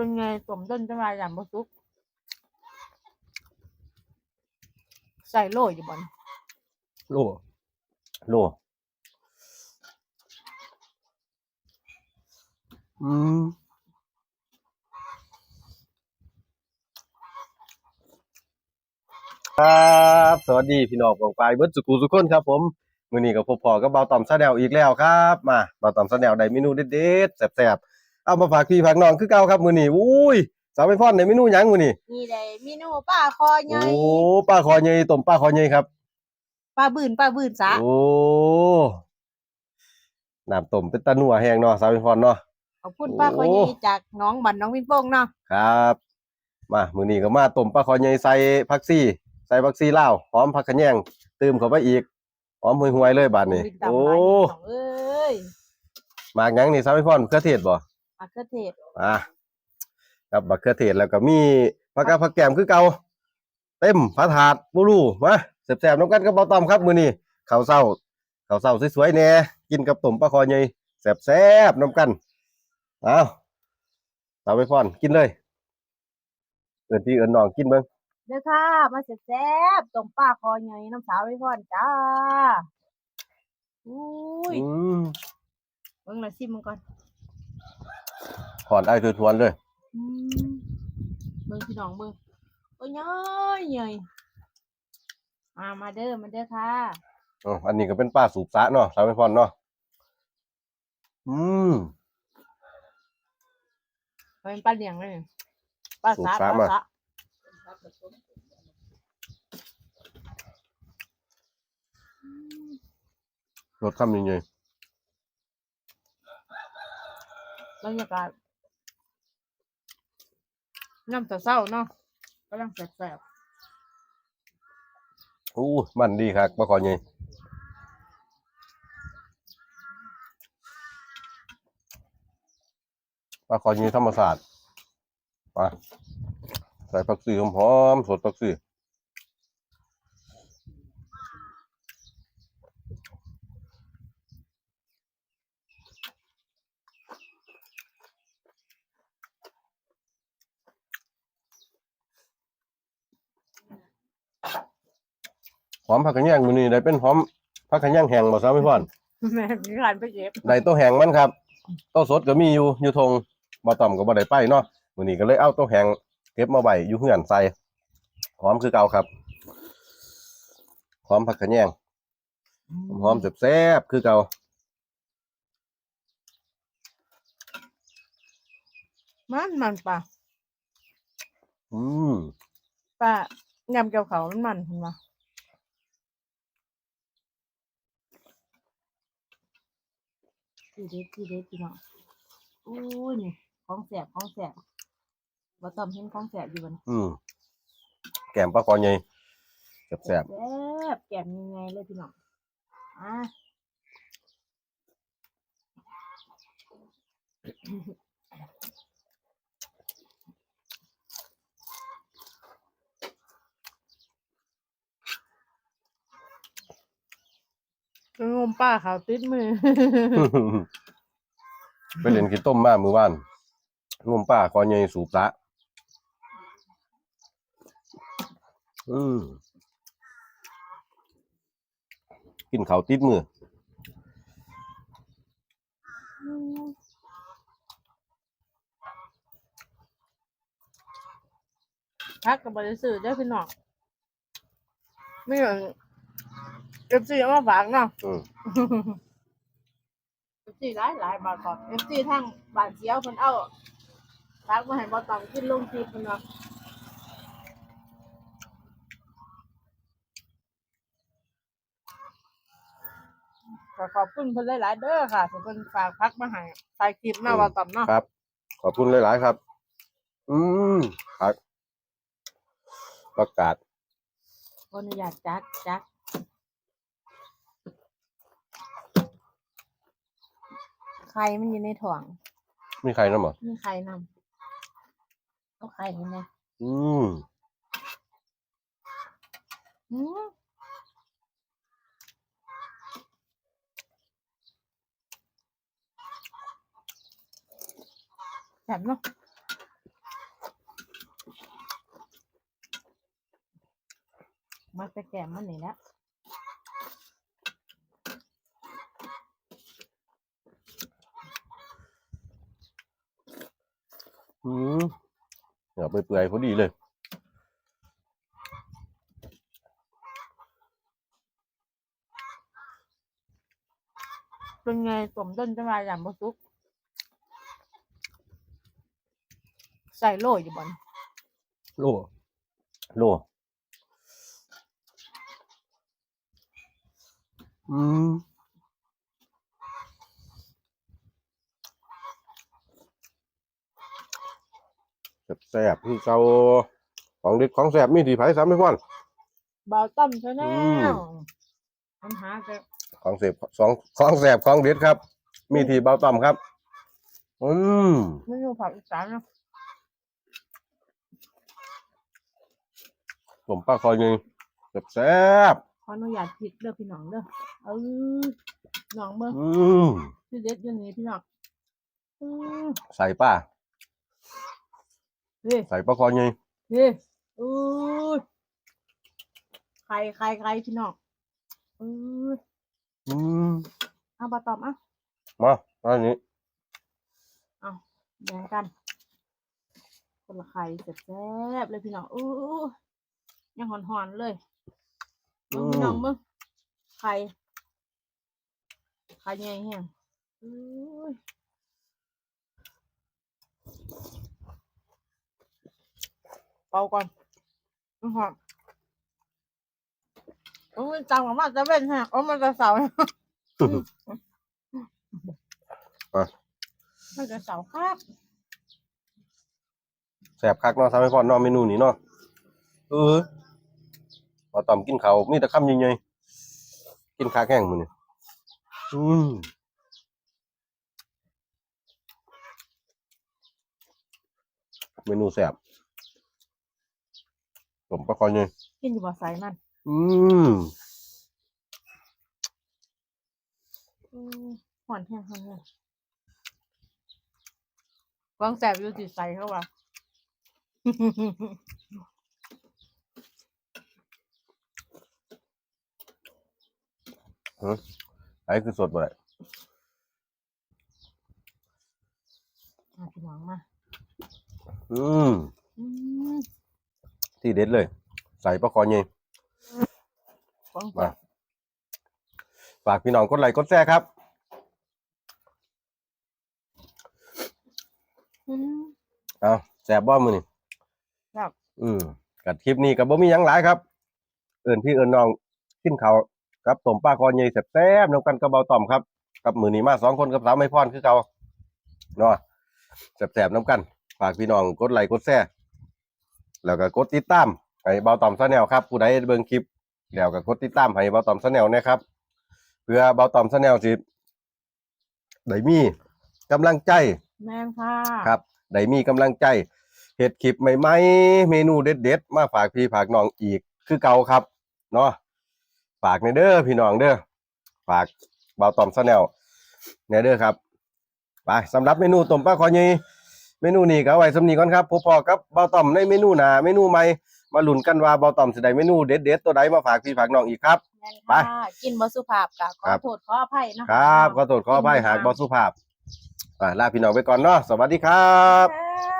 เป็นไงสมต้นจะมาอย่างบ่ซุก ใส่โรยอยู่บนโลโลอืมครับสวัสดีพี่น้องของปลายเบิร์ดสุกูสุกคนครับ ผมมื้อนี้กับพบพอกับเบาต่อมซาแนลอีกแล้วครับ มาเบาต่อมซาแนลได้เมนูเด็ดๆแซ่บๆ เอามาฝากพี่ฝากน้องคือเก่าครับมื้อนี้อุ้ยสาวไม่พรในเมนูหยังมื้อนี้นี่ได้เมนูป้าคอใหญ่โอ้ปลาคอใหญ่ต้มปลาคอใหญ่ครับป้าบืนป้าบืนซะโอ้น้ำต้มเป็นตะนัวแห้งเนาะสาวเป็นพรเนาะขอบคุณป้าคอใหญ่จากน้องบันน้องวิงโป้งเนาะครับ มามื้อนี้ก็มาต้มปลาคอใหญ่ใส่ผักซี่ใส่ผักซี่ลาวหอมผักขะแยงเติมเข้าไปอีกหอมห่วยๆเลยบาดนี้วิงตำโอ้ลายพี่น้องเอ้ยหมากหยังนี่สาวเป็นพรมะเขือเทศบ่ มะเขือเทศอะครับมะเขือเทศแล้วก็มีผักกาดผักแกมคือเก่าเต็มพระถาดบ่รู้มาแซ่บๆน้ำกันกับเบาต้อมครับมื้อนี้ข้าวเช้าข้าวเช้าสวยๆแน่กินกับต้มปลาคอใหญ่แซ่บๆน้ำกันเอาสาวไปพรกินเลยเอินพี่เอินน้องกินเบิ่งเด้อค่ะมาแซ่บๆต้มป้าคอใหญ่น้ำสาวไว้พ่อนจ้าอุ้ยอืมเบิ่งละซิมมันก่อน ถอนไอ้คือทวนเลยอืมเบิ่งพี่น้องเบิ่งโอ้ยย่อยใหญ่มามาเด้อมาเด้อค่ะ อ๋ออันนี้ก็เป็นปลาสูบสะเนาะสาวไปพรเนาะอืม เป็นปลาเลี้ยงเลยปลาสูสะตรปสะลามาสะอืมรสคำยังไงบรรยากาศ น้ำเศร้าเนาะกำลังแสบอู้มันดีครับปลาคอใหญ่ปลาคอใหญ่ธรรมศาสตร์มาใส่ผักชีหอมๆสดผักชี อมผักกระแยงมื้อนี้ได้เป็นหอมผักกระแยงแห้งบ่ซะพี่พ่อนๆแม่มีการไปเก็บได้ตัวแห้งมันครับตัวสดก็มีอยู่อยู่ทงบ่ต่อมก็บ่ได้ไปเนาะมื้อนี้ก็เลยเอาตัวแห้งเก็บมาไว้อยู่เฮือนใส่หอมคือเก่าครับหอมผักกระแยงหอมแซ่บๆคือเก่ามันมันปลาอืมปลายำเกี่ยวเขามันมันเห็นปะ ทีเด็ดทีเด็ดพี่น้องอู้ยนี่ของแสบของแสบบ่ต้อมเห็นของแสบอยู่บนอืมแกมปลาคอใหญ่แซ่บแสบแกมยังไงเลยพี่น้องอะ มป้าขาวติดมือๆไปเล่นกินต้มมามื้อวานงมป้าคอใหญ่สูบละอืมกินข้าวติดมือ พักกับบริสุทธิ์ได้อพี่น้องไม่เหมือน เอฟซีเอามาฝากเนาะอืมเอฟซีหลายหลายบาทก่อนเอฟซีทั้งบานเสียวเพิ่นเอาฝากมาให้บ่ตองขึ้นลงคลิปเพิ่นเนาะก็ขอบคุณเพิ่นหลายๆเด้อค่ะที่เพิ่นฝากพักมาให้ถ่ายคลิปเนาะบ่ตอมเนาะครับ ขอบคุณหลาย ๆ ครับ อืมครับประกาศ ขออนุญาตจัดจัด ไข่มันอยู่ในถ่วงมีใครน้ำบ่มีไข่นำก็ไข่นี่ไงอืมอืมแบบเนาะมาจะแก่มันนี่แล้ว เดี๋ยวไปเปื่อยๆพอดีเลยเป็นไงสมต้นจะมาอย่างบ่สุก ใส่โรยอยู่บอนโลโลอืม แซ่บๆคือเก่าของเด็ดของแซ่บมีที่ไผซ้ำไม่พอนเบาต้มใช่แน่อืมมันหาแต่ของเสพสองของแซ่บของเด็ดครับ มีที่เบาต่อมครับ อืมเมนูผักอีสานนะผมป้าคอยยิงแซ่บขออนุญาตพริกเด้อพี่น้องเด้อเออน้องเบิ่งๆอืมพี่เด็ดอยู่นี่พี่น้องอือใส่ป้า เฮ้ยใส่ป้าคอยยิงเฮ้ยอู้ยไข่ไข่ไข่พี่น้องอืออืมเอาบะตอมอะมาอันนี้แบ่งกัน คนละไข่แซ่บๆเลยพี่น้องอู้ยยังหอนๆเลยเบิ่งพี่น้องเบิ่งไข่ไข่ใหญ่แฮงอู้ เป่าก่อนอื้อหอมโอ้ยจังของมันจะเว้นฮะโอ้มันจะเสามันจะเสาครับแซ่บคักเนาะทำให้พอนเนาะเมนูนี้เนาะเออป้าต่อมกินเขาวมีแต่คำใหญ่ๆกินคักแห้งมือนี่อืมเมนูแซ่บ ผมป้าคอยยิงกินอยู่บ่ใส่มันอืมอืมหวานแห้งหวานแห้งวางแสบอยู่ติดใส่เข้าว่าไอ้คือสดบ่ได้มาพี่น้องมา อืมอืม ที่เด็ดเลย ใส่ปลาคอเยงวางแสมาบฝากพี่น้องกดไลค์กดแชร์ครับอืมเอาแซ่บบ่มือนี่ครับอืมกัดคลิปนี้กับบ่มีหยังหลายครับ เอิ้นพี่เอิ้นน้องกินข้าวกับต้มปลาคอเยงแซ่บๆนำกันกับเบาต่อมครับ กับมือนี้มาสองคนกับสาวไม่พรคือเก่าเนาะแซ่บๆนำกัน ฝากพี่น้องกดไลค์กดแชร์ แล้วก็กดติดตามให้เบาต่อมซะแนวครับผู้ใดเบิ่งคลิปแล้วก็กดติดตามให้เบาต่อมซะแนวนะครับ เพื่อเบาต่อมซะแนวสิได้มีกำลังใจแมงค่ะครับได้มีกำลังใจเฮ็ดคลิปใหม่ๆเมนูเด็ดๆ มาฝากพี่ฝากน้องอีกคือเก่าครับเนาะฝากในเด้อพี่น้องเด้อฝากเบาตอมซะแนวในเด้อครับไปสำหรับเมนูต้มปลาคอยี เมนูนี้ก็เอาไว้สำนีก่อนครับพบพอกับเบาตอมในเมนูหน้าเมนูใหม่มาลุ้นกันว่าเบาตอมสิได้เมนูเด็ดๆตัวใดมาฝากพี่ฝากน้องอีกครับ แมงไปค่ะกินบ่สุภาพกะขอครับ โทษขออภัยเนาะครับขอโทษขออภัยหากบ่สุภาพอ่าลาพี่น้องไปก่อนเนาะสวัสดีครับ ค่ะ